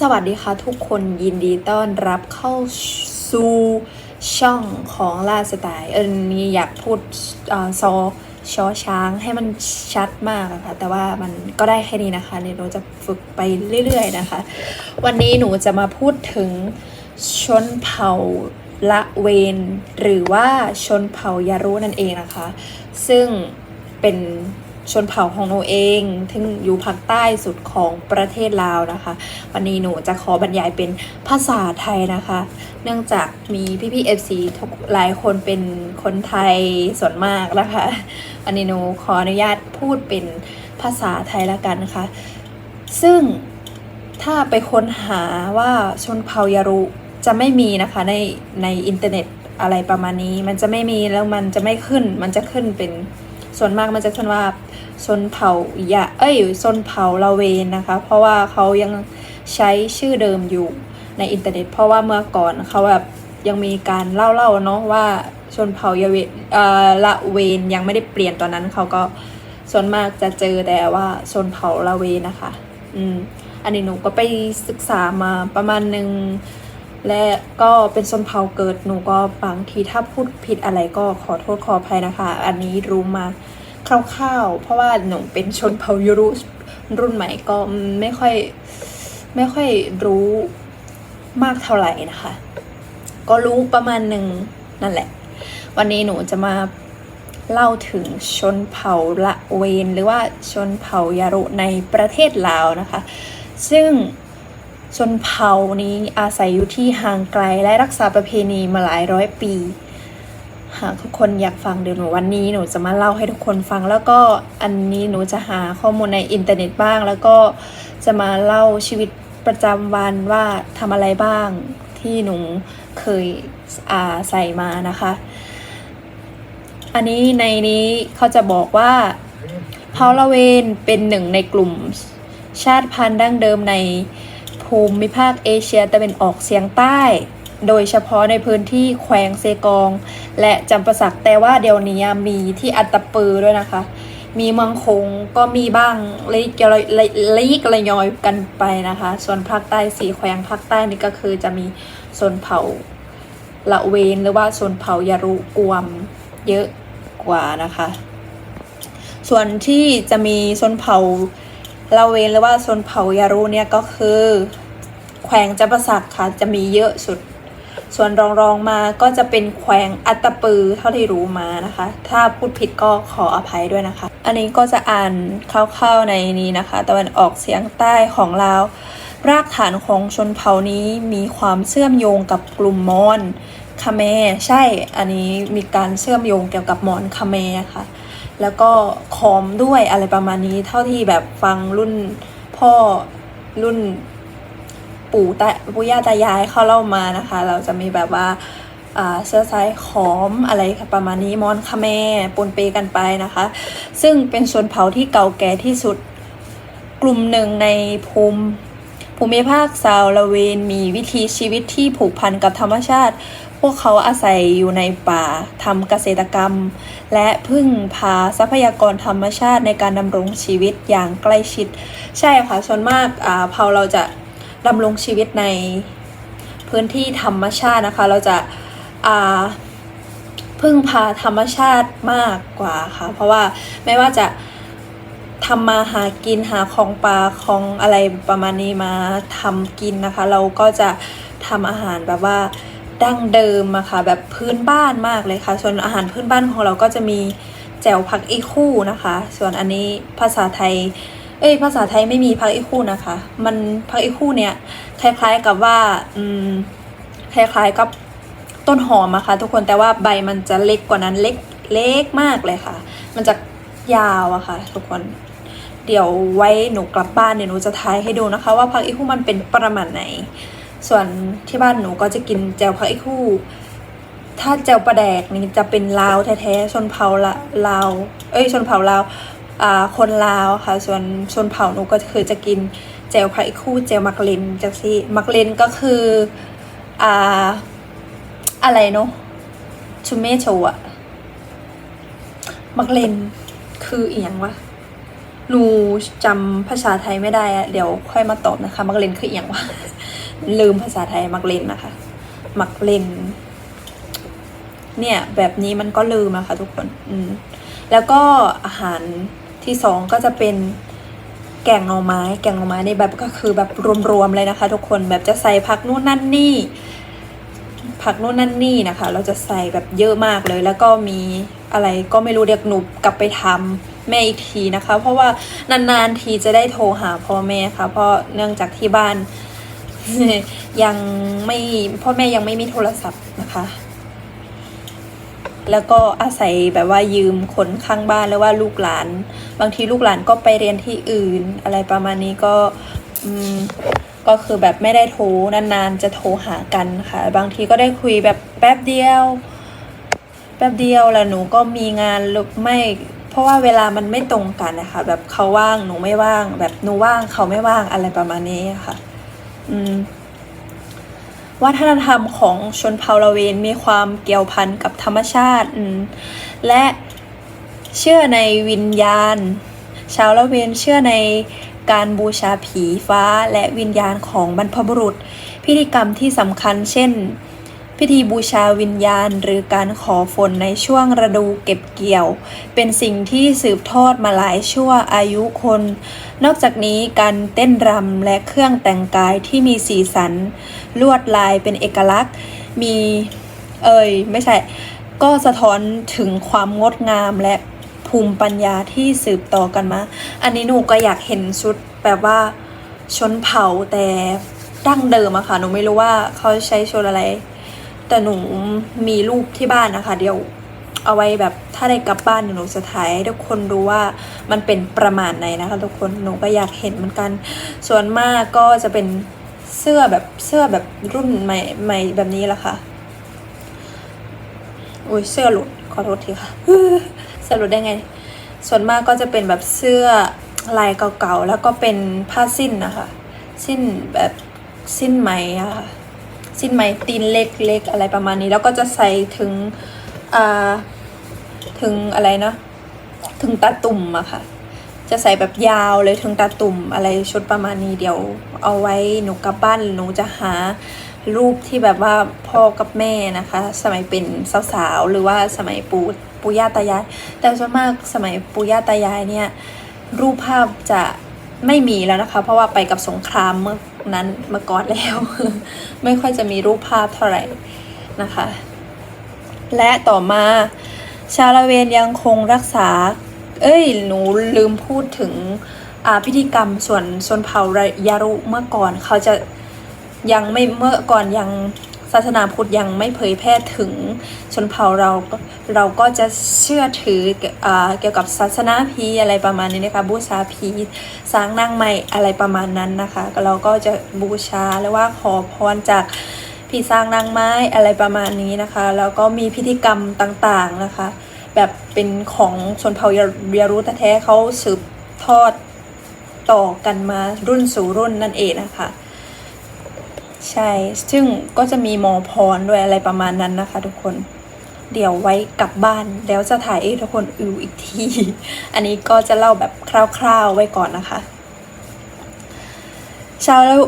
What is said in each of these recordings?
สวัสดีค่ะทุกคนยินดีต้อนรับเข้าสู่ช่องของล่าสไตล์เอิญนี่อยากพูดอซอชอช้างให้มันชัดมากอะคะแต่ว่ามันก็ได้แค่นี้นะคะเดี๋ยวหนูจะฝึกไปเรื่อยๆนะคะ วันนี้หนูจะมาพูดถึงชนเผ่าละเวนหรือว่าชนเผ่ายารุนั่นเองนะคะ ซึ่งเป็น ชนเผ่าของหนูเองที่อยู่ภาคใต้สุดของประเทศลาวนะคะ วันนี้หนูจะขอบรรยายเป็นภาษาไทยนะคะ เนื่องจากมีพี่พี่เอฟซีหลายคนเป็นคนไทยส่วนมากนะคะวันนี้หนูขออนุญาตพูดเป็นภาษาไทยละกันนะคะ ซึ่งถ้าไปค้นหาว่าชนเผ่ายารุจะไม่มีนะคะในในอินเทอร์เน็ตอะไรประมาณนี้ มันจะไม่มีแล้วมันจะไม่ขึ้น มันจะขึ้นเป็น ส่วนมากมันจะขึ้นว่าชนเผ่ายาเอ้ยชนเผ่าละเวนนะคะ เพราะว่าเขายังใช้ชื่อเดิมอยู่ในอินเทอร์เน็ต เพราะว่าเมื่อก่อนเขาแบบยังมีการเล่าๆเนาะว่าชนเผ่ายาเวนเอ่อละเวนยังไม่ได้เปลี่ยนตอนนั้นเขาก็ส่วนมากจะเจอแต่ว่าชนเผ่าละเวนนะคะ อืมอันนี้หนูก็ไปศึกษามาประมาณหนึ่ง และก็เป็นชนเผ่าเกิดหนูก็บางทีถ้าพูดผิดอะไรก็ขอโทษขออภัยนะคะ อันนี้รู้มาคร่าวๆ เพราะว่าหนูเป็นชนเผ่ายูรุรุ่นใหม่ก็ไม่ค่อยไม่ค่อยรู้มากเท่าไหร่นะคะ ก็รู้ประมาณหนึ่งนั่นแหละ วันนี้หนูจะมาเล่าถึงชนเผ่าละเวน หรือว่าชนเผ่ายารุในประเทศลาวนะคะ ซึ่ง ชนเผ่านี้อาศัยอยู่ที่ห่างไกลและรักษาประเพณีมาหลายร้อยปี หากทุกคนอยากฟังเดี๋ยวหนูวันนี้หนูจะมาเล่าให้ทุกคนฟัง แล้วก็อันนี้หนูจะหาข้อมูลในอินเทอร์เน็ตบ้าง แล้วก็จะมาเล่าชีวิตประจำวันว่าทำอะไรบ้างที่หนูเคยอาใส่มานะคะ อันนี้ในนี้เขาจะบอกว่าเผ่าละเวนเป็นหนึ่งในกลุ่มชาติพันธุ์ดั้งเดิมใน ภูมิภาคเอเชียตะวันออกเฉียงใต้ โดยเฉพาะในพื้นที่แขวงเซกอง และจำปาสักแต่ว่าเดี๋ยวนี้มีที่อัตตปือด้วยนะคะ มีเมืองคงก็มีบ้างเล็กละเล็กละยอยกันไปนะคะ ส่วนภาคใต้สีแขวงภาคใต้นี่ก็คือจะมีโซนเผาละเวนหรือว่าโซนเผายารุกวมเยอะกว่านะคะ ส่วนที่จะมีโซนเผาละเวนหรือว่าโซนเผายารุเนี่ยก็คือ แขวงจำปาสักค่ะจะมีเยอะสุด ส่วนรองรองมาก็จะเป็นแขวงอัตตปือเท่าที่รู้มานะคะ ถ้าพูดผิดก็ขออภัยด้วยนะคะ อันนี้ก็จะอ่านคร่าวๆในนี้นะคะ ตะวันออกเฉียงใต้ของลาวรากฐานของชนเผ่านี้มีความเชื่อมโยงกับกลุ่มมอญคาเมใช่ อันนี้มีการเชื่อมโยงเกี่ยวกับมอญคาเมค่ะ แล้วก็คอมด้วยอะไรประมาณนี้เท่าที่แบบฟังรุ่นพ่อรุ่น ปู่ตาปู่ย่าตายายเขาเล่ามานะคะ เราจะมีแบบว่าเสื้อสายขอมอะไรประมาณนี้มอนคาเมปนเปกันไปนะคะ ซึ่งเป็นชนเผ่าที่เก่าแก่ที่สุดกลุ่มหนึ่งในภูมิภูมิภาคซาละเวนมีวิถีชีวิตที่ผูกพันกับธรรมชาติ พวกเขาอาศัยอยู่ในป่าทำเกษตรกรรม และพึ่งพาทรัพยากรธรรมชาติในการดำรงชีวิตอย่างใกล้ชิด ใช่ค่ะส่วนมากเผ่าเราจะ ดำรงชีวิตในพื้นที่ธรรมชาตินะคะ เราจะาพึ่งพาธรรมชาติมากกว่าค่ะ เพราะว่าไม่ว่าจะทำมาหากินหาของปลาของอะไรประมาณนี้มาทำกินนะคะ เราก็จะทำอาหารแบบว่าดั้งเดิมอะค่ะแบบพื้นบ้านมากเลยค่ะ ส่วนอาหารพื้นบ้านของเราก็จะมีแจ่วผักอีคู่นะคะ ส่วนอันนี้ภาษาไทย เอ้ยภาษาไทยไม่มีพักอีคู่นะคะ มันพักอีคู่เนี่ยคล้ายๆกับว่าอืมคล้ายๆกับต้นหอมอะค่ะทุกคนแต่ว่าใบมันจะเล็กกว่านั้นเล็กเล็กมากเลยค่ะ มันจะยาวอะค่ะ ทุกคนเดี๋ยวไว้หนูกลับบ้านเดี๋ยหนูจะทายให้ดูนะคะ ว่าพักอีคู่มันเป็นประมาณไหน ส่วนที่บ้านหนูก็จะกินแจ่วพักอีคู่ถ้าแจ่วปลาแดกนี่จะเป็นลาวแท้ๆชนเผ่าละลาว เอ้ยชนเผ่าลาว คนลาวค่ะส่วนชนเผ่าหนูก็คือจะกินแจวไข่คู่แจวมักเลนจังซี่มักเลนก็คืออ่าอะไรเนาะชูเมโชอะมักเลนคืออีหยังวะหนูจำภาษาไทยไม่ได้อะเดี๋ยวค่อยมาตอบนะคะ มักเลนคืออหย่างวะลืมภาษาไทยมักเลนนะคะ มักเลนเนี่ย แบบนี้มันก็ลืมอะค่ะทุกคน อืมแล้วก็อาหาร ที่สองก็จะเป็นแกงหน่อไม้แกงหน่อไม้ในแบบก็คือแบบรวมๆเลยนะคะ ทุกคนแบบจะใส่ผักนู่นนั่นนี่ ผักนู่นนั่นนี่นะคะ เราจะใส่แบบเยอะมากเลย แล้วก็มีอะไรก็ไม่รู้เดี๋ยวหนูกลับไปทำแม่อีกทีนะคะ เพราะว่านานๆทีจะได้โทรหาพ่อแม่ค่ะ เพราะเนื่องจากที่บ้านยังไม่พ่อแม่ยังไม่มีโทรศัพท์นะคะ แล้วก็อาศัยแบบว่ายืมคนข้างบ้านแล้วว่าลูกหลาน บางทีลูกหลานก็ไปเรียนที่อื่น อะไรประมาณนี้ก็ก็คือแบบไม่ได้โทรนานๆ จะโทรหากันค่ะ บางทีก็ได้คุยแบบแป๊บเดียว แป๊บเดียวแล้วหนูก็มีงานหรือไม่ เพราะว่าเวลามันไม่ตรงกันนะคะ แบบเขาว่างหนูไม่ว่าง แบบหนูว่างเขาไม่ว่างอะไรประมาณนี้ค่ะ อืม วัฒนธรรมของชนเผ่าละเวนมีความเกี่ยวพันกับธรรมชาติ และเชื่อในวิญญาณ ชาวละเวนเชื่อในการบูชาผีฟ้าและวิญญาณของบรรพบุรุษ พิธีกรรมที่สำคัญเช่น พิธีบูชาวิญญาณ หรือการขอฝนในช่วงฤดูเก็บเกี่ยว เป็นสิ่งที่สืบทอดมาหลายชั่วอายุคน นอกจากนี้การเต้นรำและเครื่องแต่งกายที่มีสีสัน ลวดลายเป็นเอกลักษณ์ มีเอ่ยไม่ใช่ ก็สะท้อนถึงความงดงามและภูมิปัญญาที่สืบต่อกันมา อันนี้หนูก็อยากเห็นชุดแบบว่าชนเผ่าแต่ดั้งเดิมอะค่ะหนูไม่รู้ว่าเขาใช้ชุดอะไร แต่หนูมีรูปที่บ้านนะคะ เดี๋ยวเอาไว้แบบถ้าได้กลับบ้านหนูจะถ่ายให้ทุกคนดูว่ามันเป็นประมาณไหนนะคะ ทุกคนหนูก็อยากเห็นเหมือนกัน ส่วนมากก็จะเป็นเสื้อแบบเสื้อแบบรุ่นใหม่ใหม่แบบนี้แหละค่ะอุ้ยเสื้อหลุดขอโทษทีค่ะเสื้อหลุดได้ไง ส่วนมากก็จะเป็นแบบเสื้อลายเก่าๆแล้วก็เป็นผ้าสิ้นนะคะ สิ้นแบบสิ้นไหมอะค่ะ สิ้นไหมตีนเล็กๆอะไรประมาณนี้ แล้วก็จะใส่ถึงอ่าถึงอะไรนะ ถึงตาตุ่มอะค่ะ จะใส่แบบยาวเลยถึงตาตุ่มอะไรชุดประมาณนี้เดี๋ยว เอาไว้หนูกลับบ้านหนูจะหารูปที่แบบว่าพ่อกับแม่นะคะ สมัยเป็นสาวๆหรือว่าสมัยปู่ปู่ย่าตายาย แต่ส่วนมากสมัยปู่ย่าตายายเนี่ยรูปภาพจะไม่มีแล้วนะคะ เพราะว่าไปกับสงครามเมื่อ นั้นมาก่อนแล้ว ไม่ค่อยจะมีรูปภาพเท่าไหร่นะคะ และต่อมาชาละเวนยังคงรักษา เอ้ย หนูลืมพูดถึงพิธีกรรมส่วนชนเผ่ายารุเมื่อก่อนเขาจะยังไม่เมื่อก่อนยัง ศาสนาพุทธยังไม่เผยแพร่ถึงชนเผ่าเราก็เราก็จะเชื่อถือเกี่ยวกับศาสนาพีอะไรประมาณนี้นะคะบูชาพีสร้างนางใหม่อะไรประมาณนั้นนะคะ เราก็จะบูชาหรือว่าขอพรจากผีสร้างนางไม้อะไรประมาณนี้นะคะแล้วก็มีพิธีกรรมต่างๆนะคะ แบบเป็นของชนเผ่าเบียรุแท้เขาสืบทอดต่อกันมารุ่นสู่รุ่นนั่นเองนะคะ ใช่ ซึ่งก็จะมีหมอพรด้วยอะไรประมาณนั้นนะคะ ทุกคน เดี๋ยวไว้กลับบ้านแล้วจะถ่ายให้ทุกคนอืออีกที อันนี้ก็จะเล่าแบบคร่าวๆไว้ก่อนนะคะ ชาวแล้ว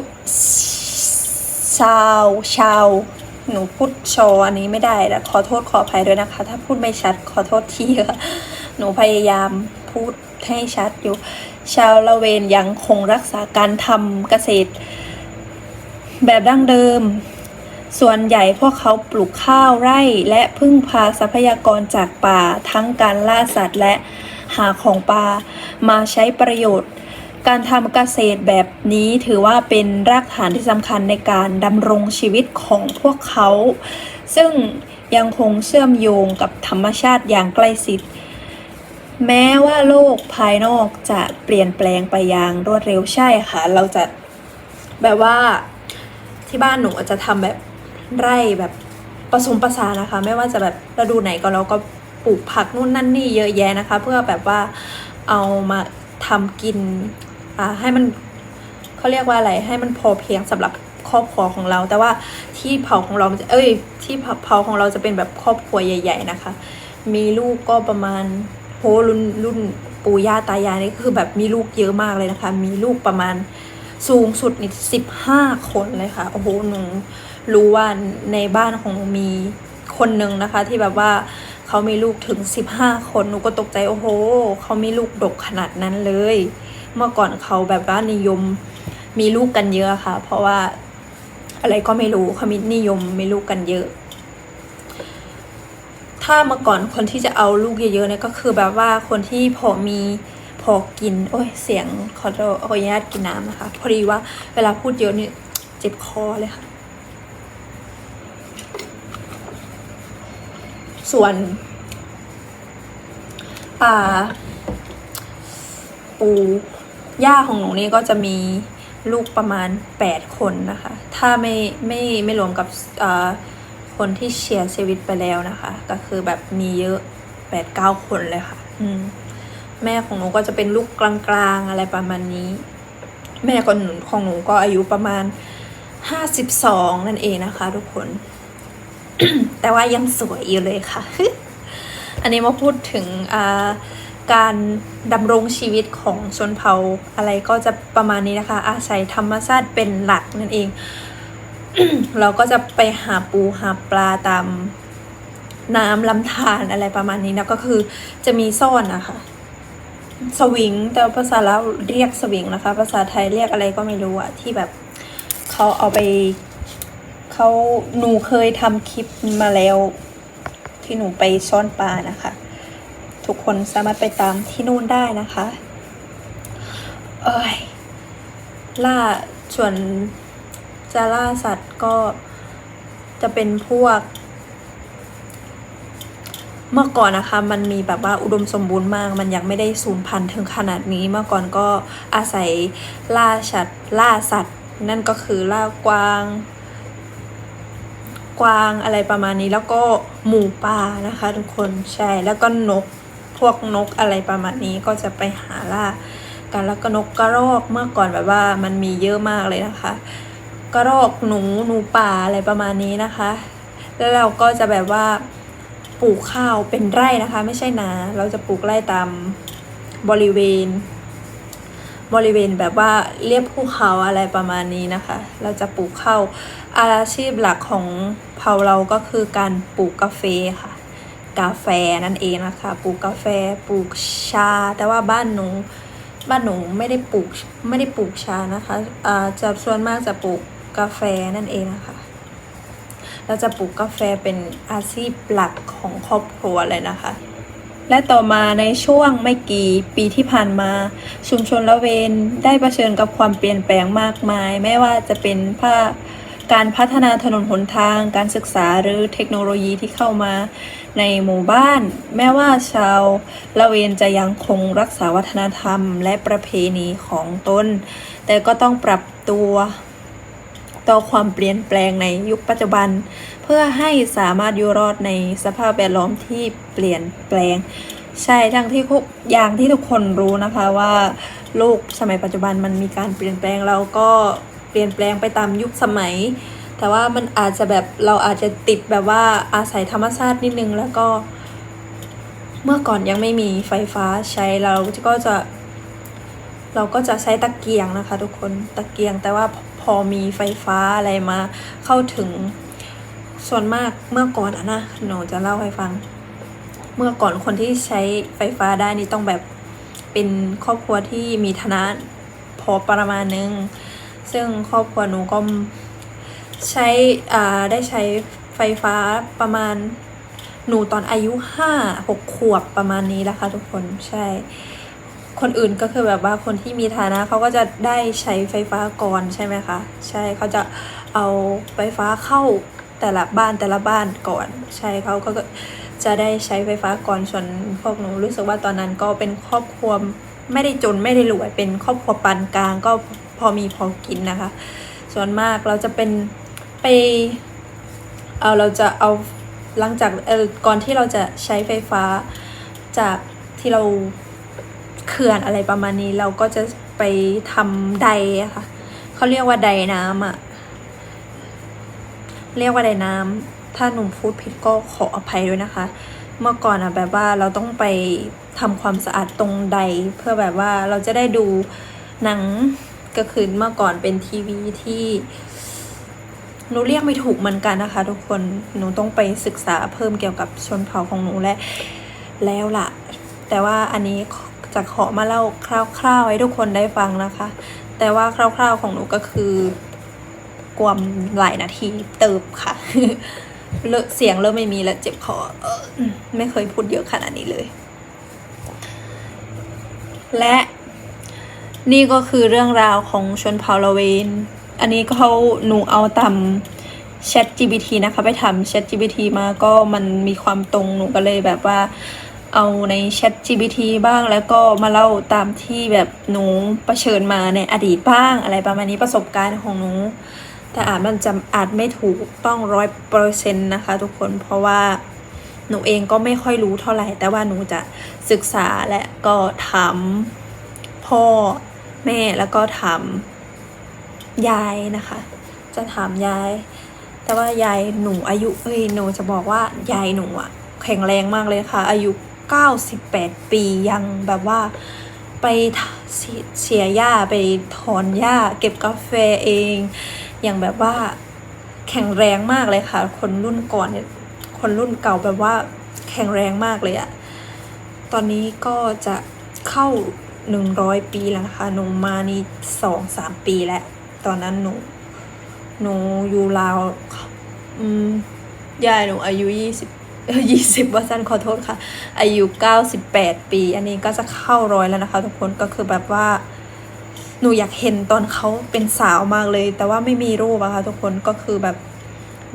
ชาวชาวหนูพูดชออันนี้ไม่ได้แล้วขอโทษขออภัยด้วยนะคะ ถ้าพูดไม่ชัดขอโทษทีค่ะหนูพยายามพูดให้ชัดอยู่ ชาวละเวนยังคงรักษาการทำเกษตร แบบดั้งเดิม ส่วนใหญ่พวกเขาปลูกข้าวไร่และพึ่งพาทรัพยากรจากป่าทั้งการล่าสัตว์และหาของป่ามาใช้ประโยชน์ การทำเกษตรแบบนี้ถือว่าเป็นรากฐานที่สำคัญในการดำรงชีวิตของพวกเขา ซึ่งยังคงเชื่อมโยงกับธรรมชาติอย่างใกล้ชิดแม้ว่าโลกภายนอกจะเปลี่ยนแปลงไปอย่างรวดเร็วใช่ค่ะ เราจะแบบว่า ที่บ้านหนูจะทำแบบไร่แบบผสมผสานนะคะ ไม่ว่าจะแบบฤดูไหนก็เราก็ปลูกผักนู่นนั่นนี่เยอะแยะนะคะ เพื่อแบบว่าเอามาทำกินอ่าให้มันเขาเรียกว่าอะไรให้มันพอเพียงสำหรับครอบครัวของเรา แต่ว่าที่เผาของเราจะเอ้ย ที่เผาของเราจะเป็นแบบครอบครัวใหญ่ ๆ นะคะ มีลูกก็ประมาณโหรุ่นรุ่นปู่ย่าตายายนี่คือแบบมีลูกเยอะมากเลยนะคะ มีลูกประมาณ สูงสุดนี่สิบห้าคนเลยค่ะ โอ้โห หนูรู้ว่าในบ้านของหนูมีคนหนึ่งนะคะ ที่แบบว่าเขามีลูกถึงสิบห้าคน หนูก็ตกใจ โอ้โห เขามีลูกดกขนาดนั้นเลย เมื่อก่อนเขาแบบว่านิยมมีลูกกันเยอะค่ะ เพราะว่าอะไรก็ไม่รู้เขามีนิยมมีลูกกันเยอะ ถ้าเมื่อก่อนคนที่จะเอาลูกเยอะๆเนี่ยก็คือแบบว่าคนที่พอมี อกิน โอ้ยเสียงขอโทษขออนุญาตกินน้ำนะคะ พอดีว่าเวลาพูดเยอะนี่เจ็บคอเลยค่ะ ส่วนอ่าปูย่าของหนูนี่ก็จะมีลูกประมาณแปดคนนะคะ ถ้าไม่ไม่ไม่รวมกับคนที่เสียร์ชีวิตไปแล้วนะคะ ก็คือแบบมีเยอะแปดเก้าคนเลยค่ะ อืม แม่ของหนูก็จะเป็นลูกกลางๆอะไรประมาณนี้ แม่ของหนูของหนูก็อายุประมาณห้าสิบสองนั่นเองนะคะ ทุกคน แต่ว่ายังสวยอยู่เลยค่ะ อันนี้มาพูดถึงการดำรงชีวิตของชนเผ่าอะไรก็จะประมาณนี้นะคะ อาศัยธรรมชาติเป็นหลักนั่นเอง เราก็จะไปหาปูหาปลาตามน้ำลำธารอะไรประมาณนี้นะก็คือจะมีซ่อนนะคะ สวิง แต่ภาษาลาวเรียกสวิงนะคะ ภาษาไทยเรียกอะไรก็ไม่รู้อะที่แบบเขาเอาไปเขาหนูเคยทำคลิปมาแล้ว ที่หนูไปซ่อนปลานะคะ ทุกคนสามารถไปตามที่นู่นได้นะคะ เอ้ยล่าส่วนจะล่าสัตว์ก็จะเป็นพวก เมื่อก่อนนะคะมันมีแบบว่าอุดมสมบูรณ์มาก มันยังไม่ได้สูญพันธุ์ถึงขนาดนี้ เมื่อก่อนก็อาศัยล่าสัตว์ล่าสัตว์ นั่นก็คือล่ากวาง กวางอะไรประมาณนี้แล้วก็หมูป่านะคะ ทุกคนใช่แล้วก็นกพวกนกอะไรประมาณนี้ก็จะไปหาล่ากันแล้วก็นกกระรอกเมื่อก่อนแบบว่ามันมีเยอะมากเลยนะคะ กระรอกหนูหนูป่าอะไรประมาณนี้นะคะ แล้วเราก็จะแบบว่า ปลูกข้าวเป็นไร่นะคะ ไม่ใช่นา เราจะปลูกไร่ตามบริเวณ บริเวณแบบว่าเรียบภูเขาอะไรประมาณนี้นะคะ เราจะปลูกข้าวอาชีพหลักของเผ่าเราก็คือการปลูกกาแฟค่ะ กาแฟนั่นเองนะคะ ปลูกกาแฟปลูกชา แต่ว่าบ้านหนูบ้านหนูไม่ได้ปลูกไม่ได้ปลูกชานะคะอ่าจะส่วนมากจะปลูกกาแฟนั่นเองนะคะ เราจะปลูกกาแฟเป็นอาชีพหลักของครอบครัวเลยนะคะ และต่อมาในช่วงไม่กี่ปีที่ผ่านมา ชุมชนละเวนได้เผชิญกับความเปลี่ยนแปลงมากมาย ไม่ว่าจะเป็นภาคการพัฒนาถนนหนทาง การศึกษาหรือเทคโนโลยีที่เข้ามาในหมู่บ้าน แม้ว่าชาวละเวนจะยังคงรักษาวัฒนธรรม และประเพณีของตน แต่ก็ต้องปรับตัว ต่อความเปลี่ยนแปลงในยุคปัจจุบัน เพื่อให้สามารถอยู่รอดในสภาพแวดล้อมที่เปลี่ยนแปลง ใช่ทั้งที่ทุกอย่างที่ทุกคนรู้นะคะว่าโลกสมัยปัจจุบันมันมีการเปลี่ยนแปลงเราก็เปลี่ยนแปลงไปตามยุคสมัย แต่ว่ามันอาจจะแบบเราอาจจะติดแบบว่าอาศัยธรรมชาตินิดนึงแล้วก็เมื่อก่อนยังไม่มีไฟฟ้าใช้เราก็จะ เราก็จะใช้ตะเกียงนะคะ ทุกคนตะเกียงแต่ว่า พอมีไฟฟ้าอะไรมาเข้าถึงส่วนมากเมื่อก่อนอะนะหนูจะเล่าให้ฟัง เมื่อก่อนคนที่ใช้ไฟฟ้าได้นี่ต้องแบบเป็นครอบครัวที่มีฐานะพอประมาณนึง ซึ่งครอบครัวหนูก็ใช้อ่าได้ใช้ไฟฟ้าประมาณหนูตอนอายุห้าหกขวบประมาณนี้แหละค่ะทุกคนใช่ คนอื่นก็คือแบบว่าคนที่มีฐานะเขาก็จะได้ใช้ไฟฟ้าก่อนใช่ไหมคะใช่เขาจะเอาไฟฟ้าเข้าแต่ละบ้านแต่ละบ้านก่อน ใช่เขาก็จะได้ใช้ไฟฟ้าก่อนส่วนพวกหนูรู้สึกว่าตอนนั้นก็เป็นครอบครัวไม่ได้จนไม่ได้รวยเป็นครอบครัวปานกลางก็พอมีพอกินนะคะ ส่วนมากเราจะเป็นไปเอาเราจะเอาหลังจากเออก่อนที่เราจะใช้ไฟฟ้าจากที่เรา เขื่อนอะไรประมาณนี้เราก็จะไปทำไดอะค่ะเขาเรียกว่าไดน้ำอะเรียกว่าไดน้ำถ้าหนุ่มพูดผิดก็ขออภัยด้วยนะคะ เมื่อก่อนอะแบบว่าเราต้องไปทำความสะอาดตรงใด เพื่อแบบว่าเราจะได้ดูหนังก็คือเมื่อก่อนเป็นทีวีที่หนูเรียกไม่ถูกเหมือนกันนะคะ ทุกคนหนูต้องไปศึกษาเพิ่มเกี่ยวกับชนเผ่าของหนูและแล้วล่ะ แต่ว่าอันนี้จะขอมาเล่าคร่าวๆให้ทุกคนได้ฟังนะคะ แต่ว่าคร่าวๆของหนูก็คือกวมหลายนาทีเติบค่ะเลอะเสียงเริ่มไม่มีแล้วเจ็บคออไม่เคยพูดเยอะขนาดนี้เลย และนี่ก็คือเรื่องราวของชนเผ่าละเวน อันนี้ก็เขาหนูเอาตำ Chat GPT นะคะ ไปทำ Chat GPT มาก็มันมีความตรงหนูก็เลยแบบว่า เอาใน Chat GPT บ้าง แล้วก็มาเล่าตามที่แบบหนูเผชิญมาในอดีตบ้างอะไรประมาณนี้ประสบการณ์ของหนู แต่อาจมันจะอาจไม่ถูกต้องร้อยเปอร์เซ็นต์นะคะ ทุกคนเพราะว่าหนูเองก็ไม่ค่อยรู้เท่าไหร่ แต่ว่าหนูจะศึกษาและก็ถามพ่อแม่แล้วก็ถามยายนะคะ จะถามยาย แต่ว่ายายหนูอายุเอ้ยหนูจะบอกว่ายายหนูอะแข็งแรงมากเลยค่ะ อายุ 98 ปียังแบบว่าไปเสียหญ้าไปถอนหญ้าเก็บกาแฟเอง อย่างแบบว่าแข็งแรงมากเลยค่ะ คนรุ่นก่อนเนี่ยคนรุ่นเก่าแบบว่าแข็งแรงมากเลยอะตอนนี้ก็จะเข้าหนึ่งร้อยปีแล้วนะคะหนูมานี่สองสามปีแล้ว ตอนนั้นหนูหนูอยู่ลาวอืมยายหนูอายุยี่สิบ ยี่สิบว่าสั้นขอโทษค่ะ อายุเก้าสิบแปดปี อันนี้ก็จะเข้าร้อยแล้วนะคะ ทุกคนก็คือแบบว่า หนูอยากเห็นตอนเขาเป็นสาวมากเลย แต่ว่าไม่มีรูปอะค่ะทุกคนก็คือแบบ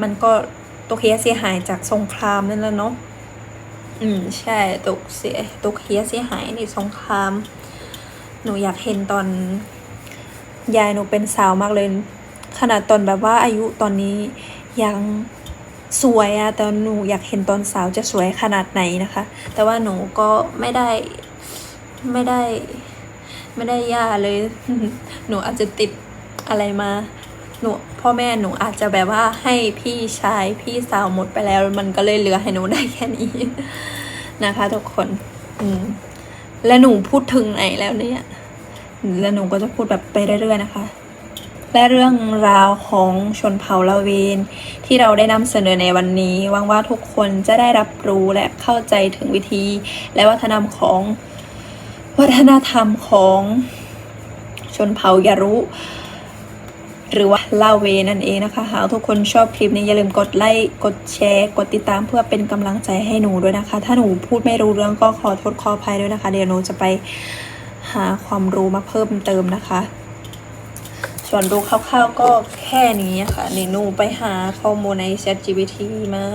มันก็ตกเฮียเสียหายจากสงครามนั่นแหละเนาะอืมใช่ตกเสียตกเฮียเสียหายในสงคราม หนูอยากเห็นตอนยายหนูเป็นสาวมากเลย ขนาดตอนแบบว่าอายุตอนนี้ยัง สวยอะแต่หนูอยากเห็นตอนสาวจะสวยขนาดไหนนะคะ แต่ว่าหนูก็ไม่ได้ไม่ได้ ไม่ได้ย่าเลย หนูอาจจะติดอะไรมาหนูพ่อแม่หนูอาจจะแบบว่าให้พี่ชายพี่สาวหมดไปแล้ว มันก็เลยเหลือให้หนูได้แค่นี้นะคะทุกคน อืมและหนูพูดถึงไหนแล้วเนี่ย แล้วหนูก็จะพูดแบบไปเรื่อยๆนะคะ และเรื่องราวของชนเผ่าละเวนที่เราได้นำเสนอในวันนี้หวังว่าทุกคนจะได้รับรู้และเข้าใจถึงวิธี และวัฒนธรรมของวัฒนธรรมของชนเผ่ายารุ หรือว่าลาเวนั่นเองนะคะ หากทุกคนชอบคลิปนี้อย่าลืมกดไลค์กดแชร์ กดติดตามเพื่อเป็นกำลังใจให้หนูด้วยนะคะ ถ้าหนูพูดไม่รู้เรื่องก็ขอโทษขออภัยด้วยนะคะ เดี๋ยวหนูจะไปหาความรู้มาเพิ่มเติมนะคะ ส่วนรู้คร่าวๆก็แค่นี้ค่ะนี่หนูไปหาข้อมูลใน ChatGPT มา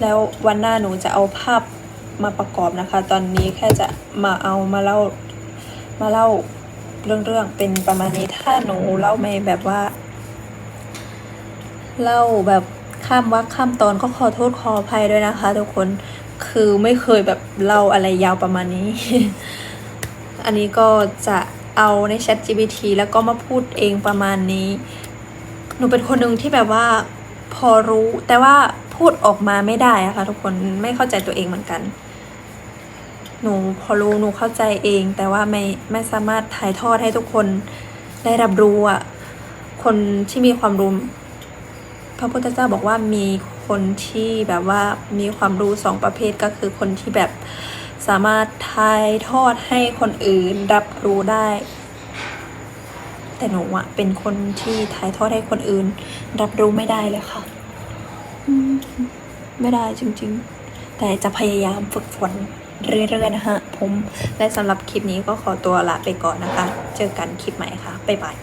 แล้ววันหน้าหนูจะเอาภาพมาประกอบนะคะ ตอนนี้แค่จะมาเอามาเล่ามาเล่าเรื่องๆเป็นประมาณนี้ถ้าหนูเล่าไม่แบบว่า เล่าแบบข้ามวักข้ามตอนก็ขอโทษขออภัยด้วยนะคะ ทุกคนคือไม่เคยแบบเล่าอะไรยาวประมาณนี้ อันนี้ก็จะ เอาใน Chat GPT แล้วก็มาพูดเองประมาณนี้ หนูเป็นคนหนึ่งที่แบบว่าพอรู้แต่ว่าพูดออกมาไม่ได้อะค่ะทุกคนไม่เข้าใจตัวเองเหมือนกัน หนูพอรู้หนูเข้าใจเอง แต่ว่าไม่ไม่สามารถถ่ายทอดให้ทุกคนได้รับรู้อะคนที่มีความรู้พระพุทธเจ้าบอกว่ามีคนที่แบบว่ามีความรู้สองประเภทก็คือคนที่แบบ สามารถถ่ายทอดให้คนอื่นรับรู้ได้ แต่หนูอะเป็นคนที่ถ่ายทอดให้คนอื่น รับรู้ไม่ได้เลยค่ะไม่ได้จริง ๆ แต่จะพยายามฝึกฝนเรื่อยๆนะคะผมและสำหรับคลิปนี้ก็ขอตัวลาไปก่อนนะคะ เจอกันคลิปใหม่ค่ะ บ๊ายบาย